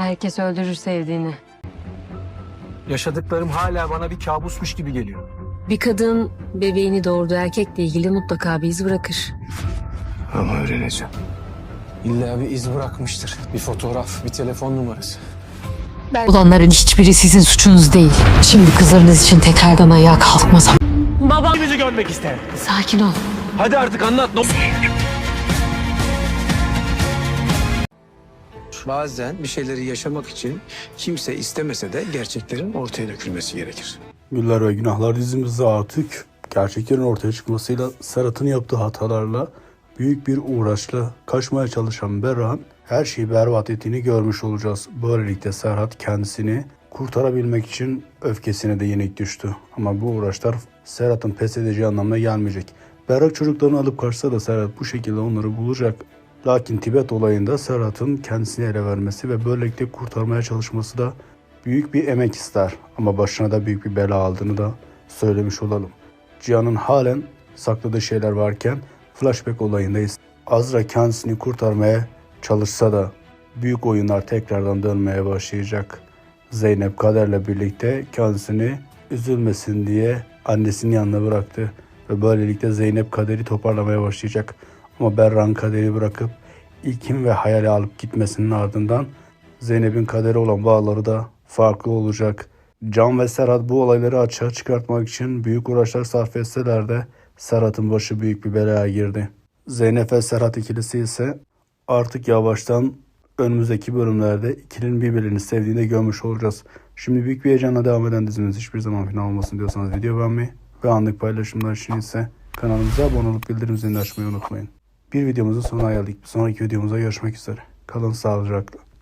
Herkes öldürür sevdiğini. Yaşadıklarım hala bana bir kabusmuş gibi geliyor. Bir kadın bebeğini doğurduğu erkekle ilgili mutlaka bir iz bırakır. Ama öğreneceğim. İlla bir iz bırakmıştır. Bir fotoğraf, bir telefon numarası. Olanların hiçbiri sizin suçunuz değil. Şimdi kızlarınız için tekrardan ayağa kalkmasam. Bizi görmek ister. Sakin ol. Hadi artık anlat. Bazen bir şeyleri yaşamak için kimse istemese de gerçeklerin ortaya dökülmesi gerekir. Güller ve Günahlar dizimizde artık gerçeklerin ortaya çıkmasıyla Serhat'ın yaptığı hatalarla büyük bir uğraşla kaçmaya çalışan Berhan her şeyi berbat ettiğini görmüş olacağız. Böylelikle Serhat kendisini kurtarabilmek için öfkesine de yenik düştü. Ama bu uğraşlar Serhat'ın pes edeceği anlamına gelmeyecek. Berrak çocuklarını alıp kaçsa da Serhat bu şekilde onları bulacak. Lakin Tibet olayında Serhat'ın kendisini ele vermesi ve böylelikle kurtarmaya çalışması da büyük bir emek ister ama başına da büyük bir bela aldığını da söylemiş olalım. Cihan'ın halen sakladığı şeyler varken flashback olayındayız. Azra kendisini kurtarmaya çalışsa da büyük oyunlar tekrardan dönmeye başlayacak. Zeynep kaderle birlikte kendisini üzülmesin diye annesinin yanına bıraktı ve böylelikle Zeynep kaderi toparlamaya başlayacak. Ama Berran kaderi bırakıp İlkin ve hayali alıp gitmesinin ardından Zeynep'in kaderi olan bağları da farklı olacak. Can ve Serhat bu olayları açığa çıkartmak için büyük uğraşlar sarf etseler de Serhat'ın başı büyük bir belaya girdi. Zeynep ve Serhat ikilisi ise artık yavaştan önümüzdeki bölümlerde ikilinin birbirini sevdiğini görmüş olacağız. Şimdi büyük bir heyecanla devam eden dizimiz hiçbir zaman final olmasın diyorsanız video beğenmeyi ve anlık paylaşımlar için ise kanalımıza abone olup bildirim zilini açmayı unutmayın. Bir videomuzun sonuna geldik. Bir sonraki videomuzda görüşmek üzere. Kalın sağlıcakla.